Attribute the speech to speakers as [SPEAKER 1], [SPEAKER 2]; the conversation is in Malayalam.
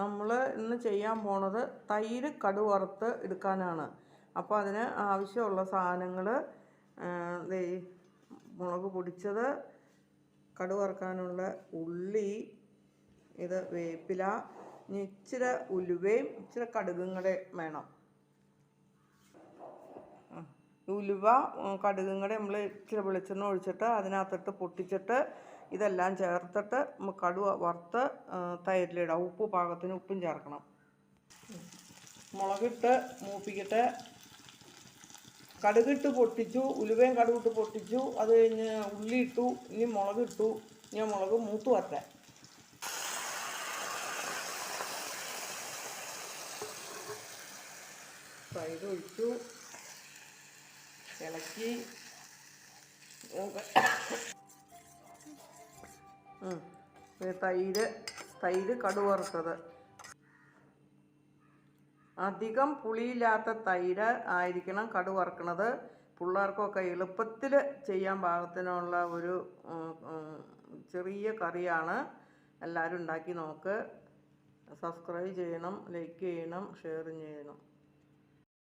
[SPEAKER 1] നമ്മൾ ഇന്ന് ചെയ്യാൻ പോണത് തൈര് കടു വറുത്ത് എടുക്കാനാണ്. അപ്പോൾ അതിന് ആവശ്യമുള്ള സാധനങ്ങൾ മുളക് പൊടിച്ചത് കടു വറുക്കാനുള്ള ഉള്ളി ഇത് വേപ്പില ഇച്ചിരി ഉലുവയും ഇച്ചിരി കടുകും കൂടെ വേണം. ഉലുവ കടുകും കൂടെ നമ്മൾ ഇച്ചിരി വെളിച്ചെണ്ണ ഒഴിച്ചിട്ട് അതിനകത്തിട്ട് പൊട്ടിച്ചിട്ട് ഇതെല്ലാം ചേർത്തിട്ട് കടുവ വറുത്ത് തൈരിലിടാം. ഉപ്പ് പാകത്തിന് ഉപ്പും ചേർക്കണം. മുളകിട്ട് മൂപ്പിക്കട്ടെ. കടുകിട്ട് പൊട്ടിച്ചു ഉലുവയും കടുകിട്ട് പൊട്ടിച്ചു അത് കഴിഞ്ഞ് ഉള്ളി ഇട്ടു ഇനി മുളക് ഇട്ടു ഇനി ആ മുളക് മൂത്ത് വരട്ടെ. തൈര് ഒഴിച്ചു. ഇളക്കി. തൈര് തൈര് കടുവറുത്തത്. അധികം പുളിയില്ലാത്ത തൈര് ആയിരിക്കണം കടുവറുക്കണത്. പിള്ളേർക്കൊക്കെ എളുപ്പത്തിൽ ചെയ്യാൻ പാകത്തിനുള്ള ഒരു ചെറിയ കറിയാണ്. എല്ലാവരും ഉണ്ടാക്കി നോക്ക്. സബ്സ്ക്രൈബ് ചെയ്യണം ലൈക്ക് ചെയ്യണം ഷെയർ ചെയ്യണം.